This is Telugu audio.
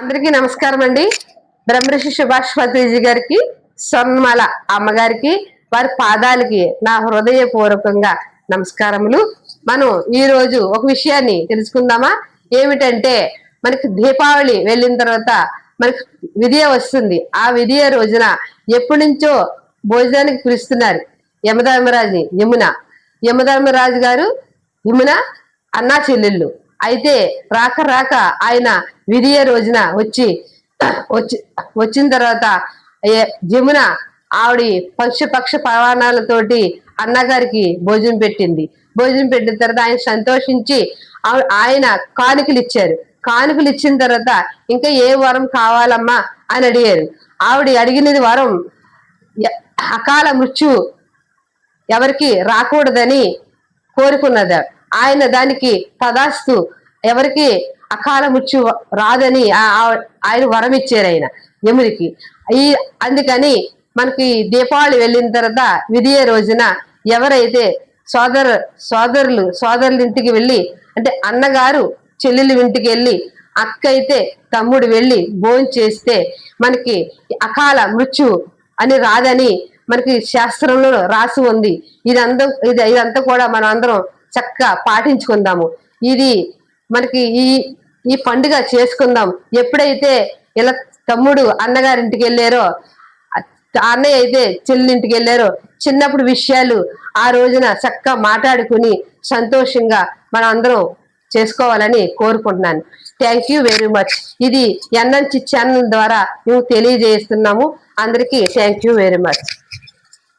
అందరికీ నమస్కారం అండి. బ్రహ్మర్షి సుభాష్ పత్రిజీ గారికి స్వర్ణమాల అమ్మగారికి వారి పాదాలకి నా హృదయపూర్వకంగా నమస్కారములు. మనం ఈ రోజు ఒక విషయాన్ని తెలుసుకుందామా? ఏమిటంటే మనకి దీపావళి వెళ్ళిన తర్వాత మనకి విధియ వస్తుంది. ఆ విధియ రోజున ఎప్పటి నుంచో భోజనానికి పిలుస్తున్నారు యమధర్మరాజుని యమున. యమధర్మరాజు గారు యమున అన్నా చెల్లెళ్ళు. అయితే రాక రాక ఆయన విధియ రోజున వచ్చి వచ్చి వచ్చిన తర్వాత జమున ఆవిడ పక్ష పక్ష పవానాలతోటి అన్నగారికి భోజనం పెట్టింది. భోజనం పెట్టిన తర్వాత ఆయన సంతోషించి ఆయన కానుకలు ఇచ్చారు కానుకలు ఇచ్చిన తర్వాత ఇంకా ఏ వరం కావాలమ్మా అని అడిగారు. ఆవిడ అడిగినది వరం అకాల మృత్యు ఎవరికి రాకూడదని కోరుకున్నది. ఆయన దానికి తదాస్తు ఎవరికి అకాల ముచ్చు రాదని ఆ- ఆయన వరం ఇచ్చారు ఆయన యమునికి. ఈ అందుకని మనకి దీపావళి వెళ్ళిన తర్వాత విధియ రోజున ఎవరైతే సోదర సోదరులు సోదరుల ఇంటికి వెళ్ళి అంటే అన్నగారు చెల్లెలు ఇంటికి వెళ్ళి అక్క అయితే తమ్ముడు వెళ్ళి భోజనం చేస్తే మనకి అకాల మృత్యు అని రాదని మనకి శాస్త్రంలో రాసి ఉంది. ఇదంతా ఇది ఇదంతా కూడా మనం అందరం చక్కగా పాటించుకుందాము. ఇది మనకి ఈ ఈ పండుగ చేసుకుందాం. ఎప్పుడైతే ఇలా తమ్ముడు అన్నగారింటికి వెళ్ళారో అన్నయ్య అయితే చెల్లింటికి వెళ్ళారో చిన్నప్పుడు విషయాలు ఆ రోజున చక్కగా మాట్లాడుకుని సంతోషంగా మనం అందరం చేసుకోవాలని కోరుకుంటున్నాను. థ్యాంక్ యూ వెరీ మచ్ ఇది ఎన్ఎన్సి ఛానల్ ద్వారా మేము తెలియజేస్తున్నాము. అందరికీ థ్యాంక్ యూ వెరీ మచ్